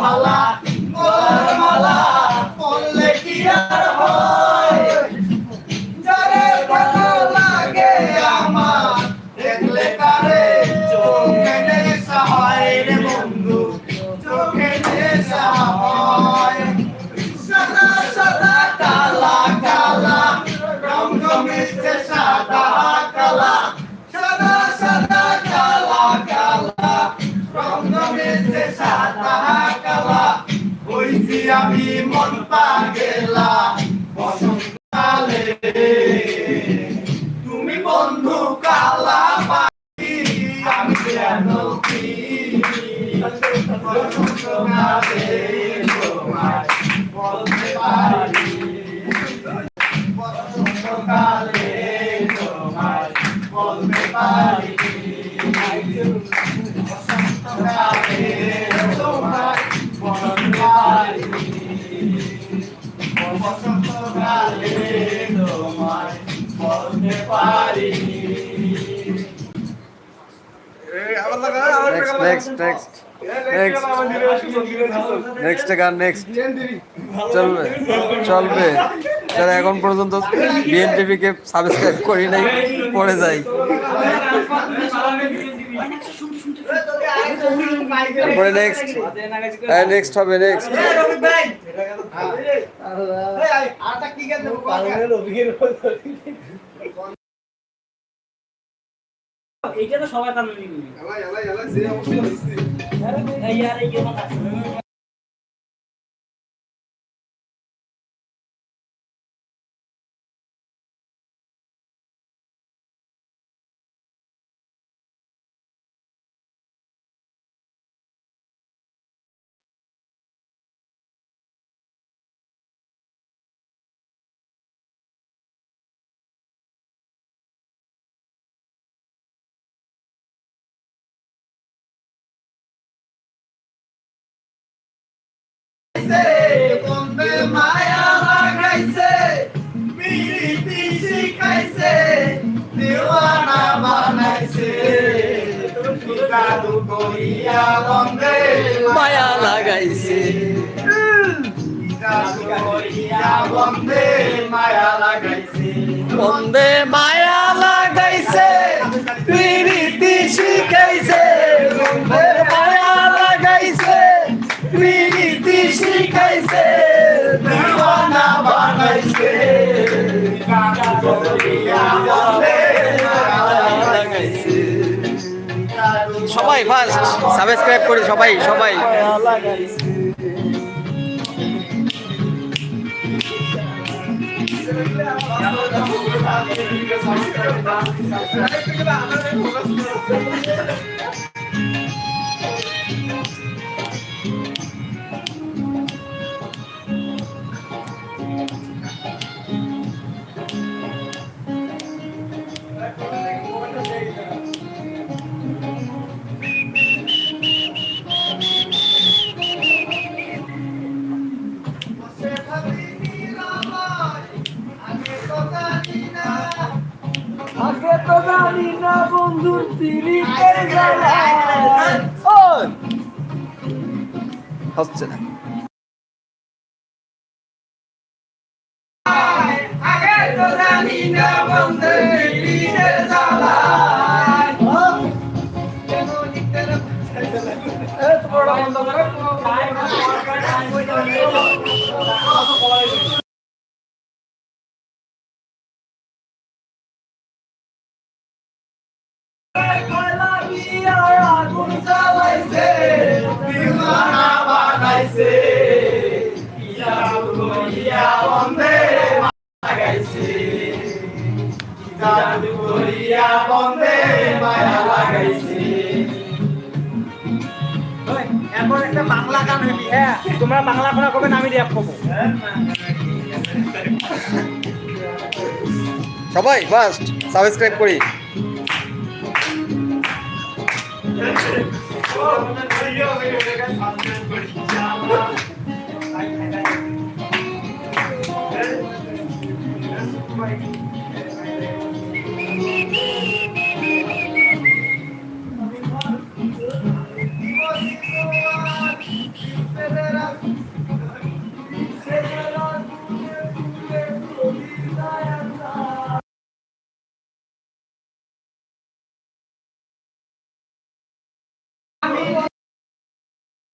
ভালা আমি মন পাগেলা বসন্তকালে নেক্সট নেক্সট নেক্সট গান নেক্সট চলবে চলবে যারা এখন পর্যন্ত বিএনটিভিকে সাবস্ক্রাইব করি নাই পড়ে যাই তারপরে নেক্সট হ্যাঁ নেক্সট হবে নেক্সট এইটা তো সবাই কারণে মায়া লাগাইছে পিরিতি শিখাইছে দেওয়ানা বানাইছে। মায়া লাগাইছে। বন্ধে মায়া লাগাইছে। বন্দে মায়া সবাই ফার্স্ট সাবস্ক্রাইব করি সবাই সবাই। জানি না বন্ধুর তিরিতে জ্বালা! হচ্ছে না হ্যাঁ? তোমরা বাংলা কোনা কবে নামি রিয়াপ করব। সবাই ফার্স্ট সাবস্ক্রাইব করি।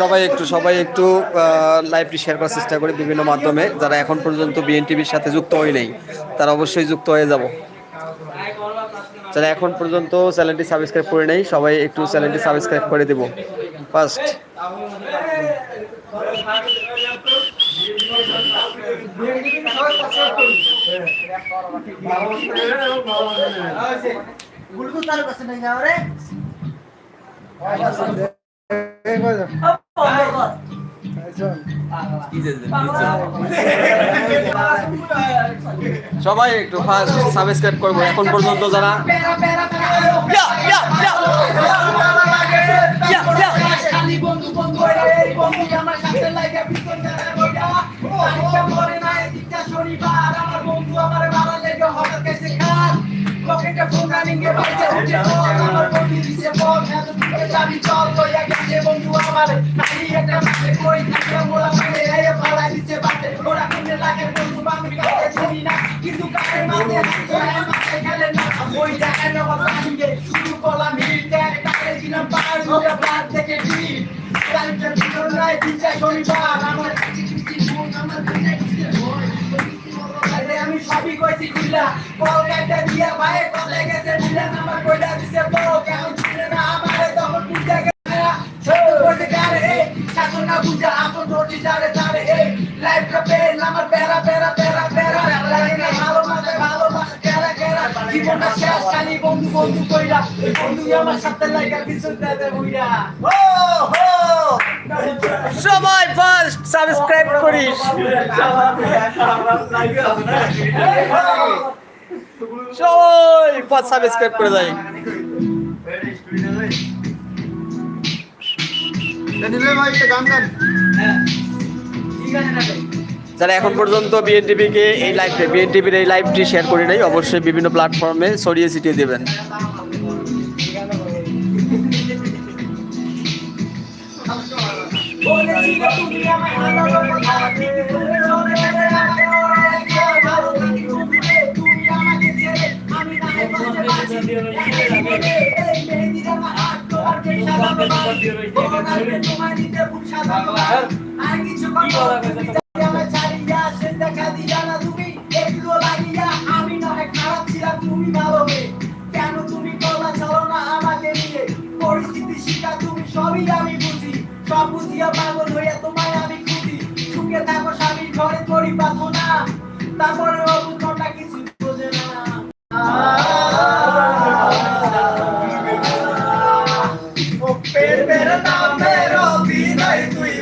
সবাই একটু সবাই একটু লাইভটি শেয়ার করার চেষ্টা করি বিভিন্ন মাধ্যমে যারা এখন পর্যন্ত বিএনটিভির সাথে যুক্ত হয় নাই তারা অবশ্যই যুক্ত হয়ে যাব যারা এখন পর্যন্ত চ্যানেলটি সাবস্ক্রাইব করে নেই সবাই একটু চ্যানেলটি সাবস্ক্রাইব করে দেব ফার্স্ট গুলকু চালু করছে নাই যাও রে সবাই একটু ফার্স্ট সাবস্ক্রাইব করব এখন পর্যন্ত যারা বন্ধু বন্ধু আমার শনিবার বন্ধু আমার লেগে কেসে খান পকেটে ফোন বাইতে উঠে আমার বন্ধু দিছে পড় যাবি চল লইয়া গেছে বন্ধু আমার। নাকি একটা মাঠে কই থাকলে মোলা মাঠে এই পালা দিছে বাটে। ওরা কোনে লাগে বন্ধু আমি কাছে চিনি না। কিন্তু কাছে মাঝে হাতে মাঝে গেলে না। ওই জায়গায় না বলা আনিঙ্গে শুরু করলাম হিট ট্যাগ কাছে দিলাম পার ওটা পার থেকে ঠিক কালকে ভিতর নাই দিচ্ছে শনিবার, আমার সবই কইছি খুললা কল কাটা দিয়া ভাই কলে গেছে, দিলা নাম্বার কইটা দিছে বড় কেমন ছিল না, আমারে তখন বুঝতে গেছে না। ছোট কইছে কারে এই সাথে না বুঝা, আপন রটি যারে তারে, এই লাইফ কা পে নাম্বার পেরা পেরা পেরা পেরা লাগে না ভালো মাঝে ভালো মাঝে কেরা কেরা জীবনটা শেষ, খালি বন্ধু বন্ধু কইরা বন্ধু আমার সাথে লাগা কিছু দেবে বুইরা। ও সবাই ফার্স্ট সাবস্ক্রাইব করিস। সবাই ফার্স্ট সাবস্ক্রাইব করে দেয় যারা এখন পর্যন্ত বিএনটিভি কে এই লাইভে বিএনটিভির এই লাইভটি শেয়ার করে নাই অবশ্যই বিভিন্ন প্ল্যাটফর্মে ছড়িয়ে ছিটিয়ে দেবেন। তোমার দিতে ফুল সাজানো আর কিছু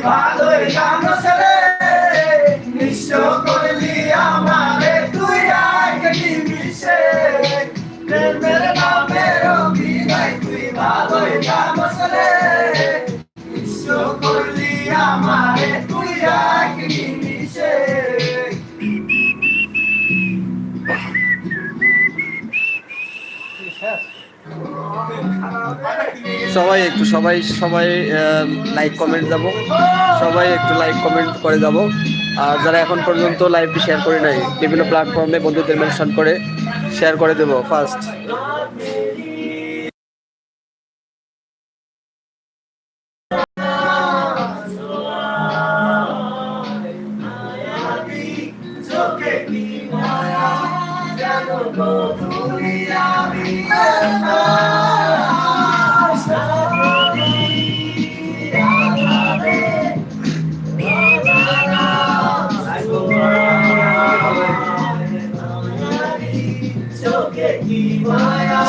把嘴上。সবাই একটু, সবাই সবাই লাইক কমেন্ট যাব সবাই একটু লাইক কমেন্ট করে যাব আর যারা এখন পর্যন্ত লাইভটি শেয়ার করে নাই, বিভিন্ন প্ল্যাটফর্মে বন্ধুদের মেনশন করে শেয়ার করে দেবো ফার্স্ট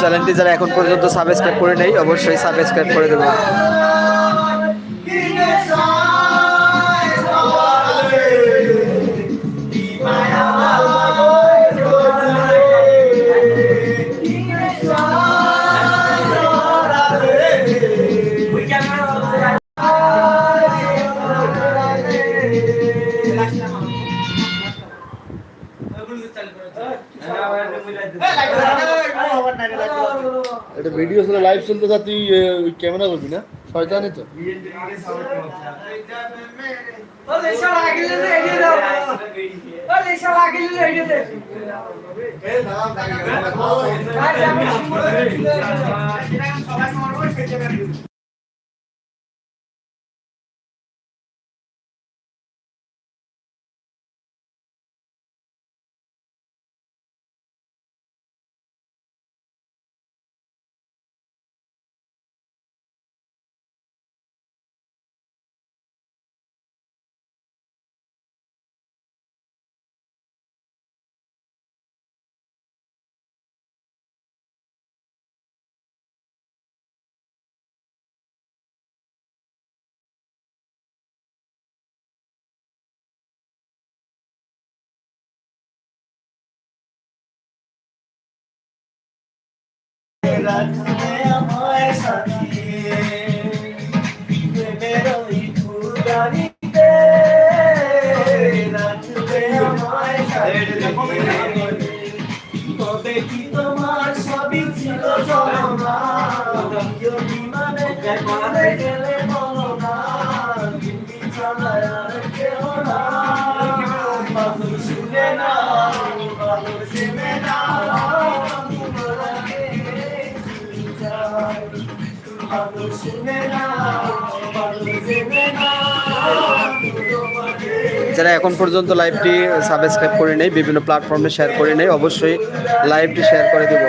চ্যানেলটি যারা এখন পর্যন্ত সাবস্ক্রাইব করে নেই অবশ্যই সাবস্ক্রাইব করে দেবেন। এটা ভিডিও ছিল লাইভ চলতে যা তুই ক্যামেরা করবি না শয়তানি তো শালা আমায় রেডি প্রেমের ওই শালা গিলে রেডি দে আজ আমি তবে কি তোমার সবই ছিল চলনা যদি মানে গেলে যারা এখন পর্যন্ত লাইভটি সাবস্ক্রাইব করে নেই, বিভিন্ন প্ল্যাটফর্মে শেয়ার করে নেই, অবশ্যই লাইভটি শেয়ার করে দেব।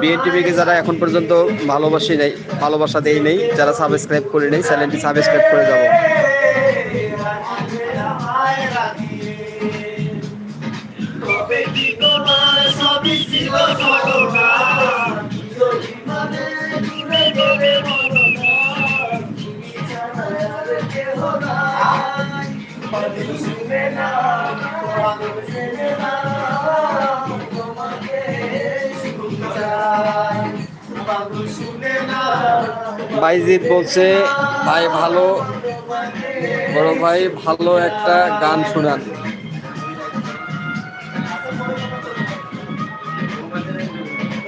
বিএনটিভিকে যারা এখন পর্যন্ত ভালোবাসি নেই, ভালোবাসা দেই নেই, যারা সাবস্ক্রাইব করে নেই, চ্যানেলটি সাবস্ক্রাইব করে যাব। বাইজিৎ বলছে ভাই ভালো বড় ভাই ভালো একটা গান শোনান।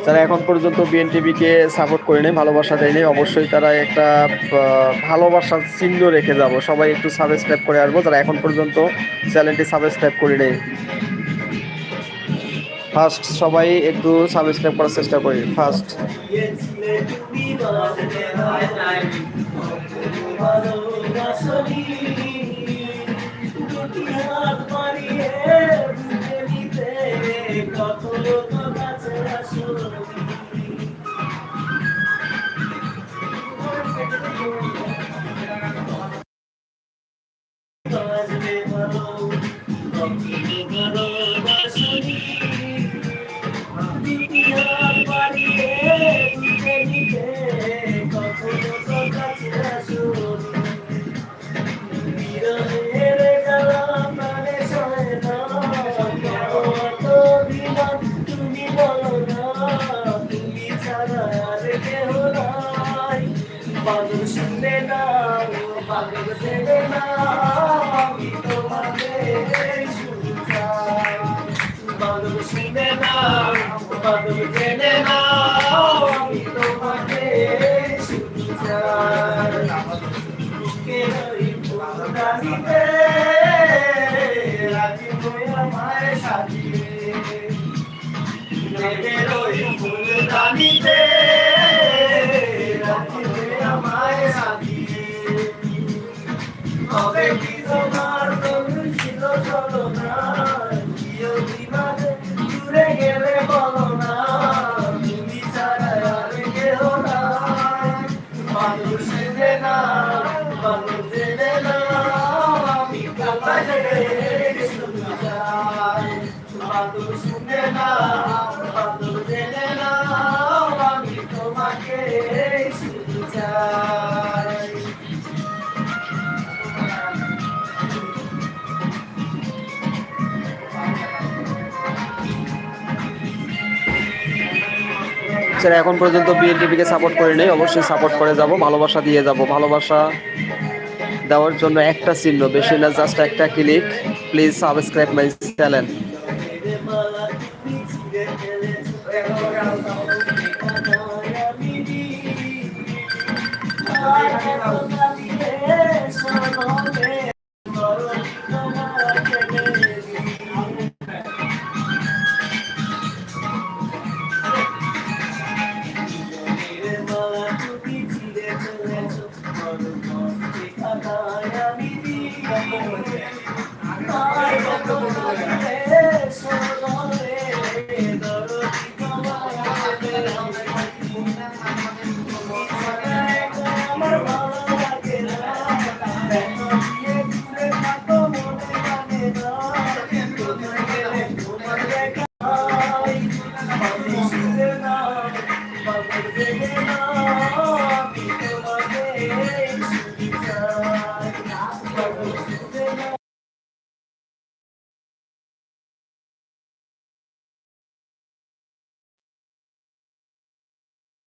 যারা এখন পর্যন্ত বিএনটিভিকে সাপোর্ট করে নেই, ভালোবাসা দেয়নি অবশ্যই তারা একটা ভালোবাসার চিহ্ন রেখে যাব। সবাই একটু সাবস্ক্রাইব করে আসব। যারা এখন পর্যন্ত চ্যানেলটি সাবস্ক্রাইব করে নেই। ফার্স্ট সবাই একটু সাবস্ক্রাইব করার চেষ্টা করি। ফার্স্ট গিয়েছিলে আমায় সাজিয়ে তবে কি বাচ্চারা এখন পর্যন্ত বিএনপিকে সাপোর্ট করে নেই। অবশ্যই সাপোর্ট করে যাব, ভালোবাসা দিয়ে যাব। ভালোবাসা দেওয়ার জন্য একটা চিহ্ন, বেশি না জাস্ট একটা click please subscribe my channel Thank you.